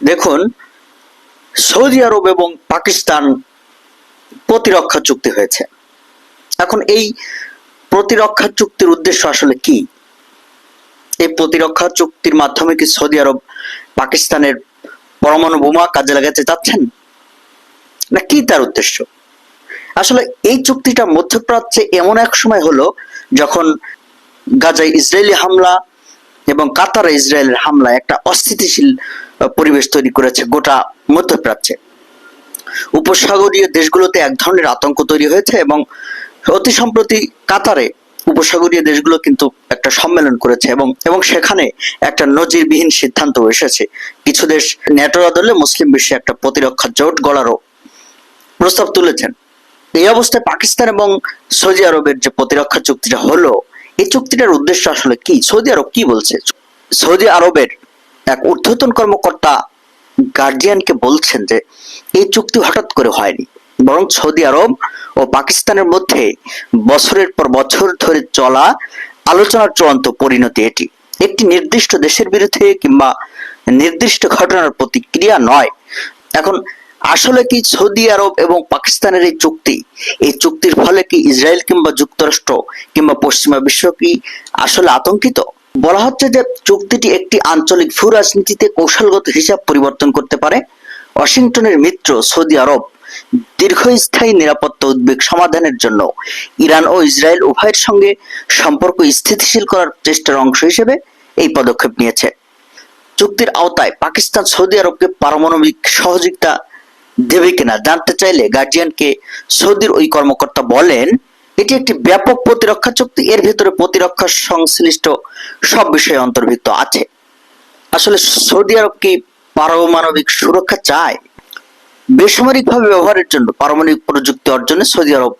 দেখুন, সৌদি আরব এবং পাকিস্তান প্রতিরক্ষা চুক্তি হয়েছে। এখন এই প্রতিরক্ষা চুক্তির উদ্দেশ্য আসলে কি? এই প্রতিরক্ষা চুক্তির মাধ্যমে কি সৌদি আরব পাকিস্তানের পরমাণু বোমা কাজে লাগাতে চাচ্ছেন? না কি তার উদ্দেশ্য? আসলে এই চুক্তিটা মধ্যপ্রাচ্যে এমন এক সময় হলো যখন গাজায় ইসরায়েলি হামলা এবং কাতারে ইসরায়েলের হামলা একটা অস্থিতিশীল পরিবেশ তৈরি করেছে গোটা মধ্যপ্রাচ্যে। উপসাগরীয় দেশগুলোতে এক ধরনের আতঙ্ক তৈরি হয়েছে এবং অতি সম্প্রতি কাতারে উপসাগরীয় দেশগুলো কিন্তু একটা সম্মেলন করেছে এবং এবং সেখানে একটা নজিরবিহীন সিদ্ধান্ত এসেছে। কিছু দেশ ন্যাটোর আদলে মুসলিম বিশ্বে একটা প্রতিরক্ষা জোট গড়ারও প্রস্তাব তুলেছেন। এই অবস্থায় পাকিস্তান এবং সৌদি আরবের যে প্রতিরক্ষা চুক্তিটা হলো এই চুক্তিটার উদ্দেশ্য আসলে কি? সৌদি আরব কি বলছে? সৌদি আরবের এক ঊর্ধ্বতন কর্মকর্তা গার্জিয়ানকে বলছেন যে, এই চুক্তি হঠাৎ করে হয়নি। বরং সৌদি আরব ও পাকিস্তানের মধ্যে বছরের পর বছর ধরে চলা আলোচনার চূড়ান্ত পরিণতি এটি। একটি নির্দিষ্ট দেশের বিরুদ্ধে কিংবা নির্দিষ্ট ঘটনার প্রতিক্রিয়া নয়। এখন আসলে কি সৌদি আরব এবং পাকিস্তানের এই চুক্তি? এই চুক্তির ফলে কি ইসরায়েল কিংবা যুক্তরাষ্ট্র কিংবা পশ্চিমা বিশ্ব কি আসলে আতঙ্কিত? বলা হচ্ছে যে চুক্তিটি একটি আঞ্চলিক ভূ রাজনীতিতে কৌশলগত হিসাব পরিবর্তন করতে পারে। ওয়াশিংটনের মিত্র সৌদি আরব দীর্ঘস্থায়ী নিরাপত্তা উদ্বেগ সমাধানের জন্য ইরান ও ইসরায়েল উভয়ের সঙ্গে সম্পর্ক স্থিতিশীল করার চেষ্টার অংশ হিসেবে এই পদক্ষেপ নিয়েছে। চুক্তির আওতায় পাকিস্তান সৌদি আরবকে পারমাণবিক সহযোগিতা দেবে কিনা জানতে চাইলে গার্জিয়ানকে সৌদির ওই কর্মকর্তা বলেন, এটি একটি ব্যাপক প্রতিরক্ষা চুক্তি, এর ভিতরে প্রতিরক্ষা সংশ্লিষ্ট সব বিষয় অন্তর্ভুক্ত আছে। আসলে সৌদি আরব কি পারমাণবিক সুরক্ষা চায়? বেসামরিকভাবে ব্যবহারের জন্য পারমাণবিক প্রযুক্তি অর্জনে সৌদি আরব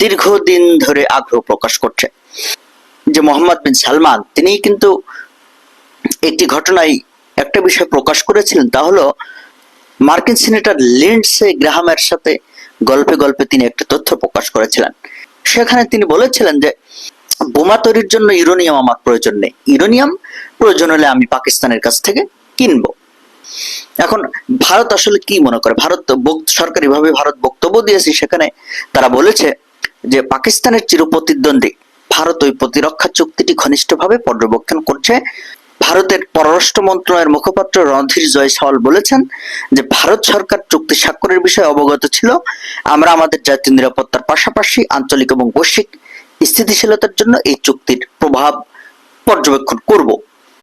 দীর্ঘদিন ধরে আগ্রহ প্রকাশ করছে। যে মোহাম্মদ বিন সালমান তিনি কিন্তু একটি ঘটনায় একটা বিষয় প্রকাশ করেছিলেন, তা হলো মার্কিন সিনেটর লিন্ডসে গ্রাহামের সাথে গল্পে গল্পে তিনি একটা তথ্য প্রকাশ করেছিলেন। সেখানে তিনি বলেছিলেন যে, বোমা তৈরির জন্য ইউরেনিয়াম আমার প্রয়োজন নেই। ইউরেনিয়াম প্রয়োজন হলে আমি পাকিস্তানের কাছ থেকে কিনবো। এখন ভারত আসলে কি মনে করে? ভারত সরকারিভাবে ভারত বক্তব্য দিয়েছে। সেখানে তারা বলেছে যে, পাকিস্তানের চিরপ্রতিদ্বন্দ্বী ভারত ওই প্রতিরক্ষা চুক্তিটি ঘনিষ্ঠভাবে পর্যবেক্ষণ করছে। ভারতের পররাষ্ট্র মন্ত্রণালয়ের মুখপাত্র রণধীর জয়সওয়াল বলেছেন যে, ভারত সরকার চুক্তি স্বাক্ষরের বিষয়ে অবগত ছিল। আমরা আমাদের জাতীয় নিরাপত্তার পাশাপাশি আঞ্চলিক এবং বৈশ্বিক স্থিতিশীলতার জন্য এই চুক্তির প্রভাব পর্যবেক্ষণ করব।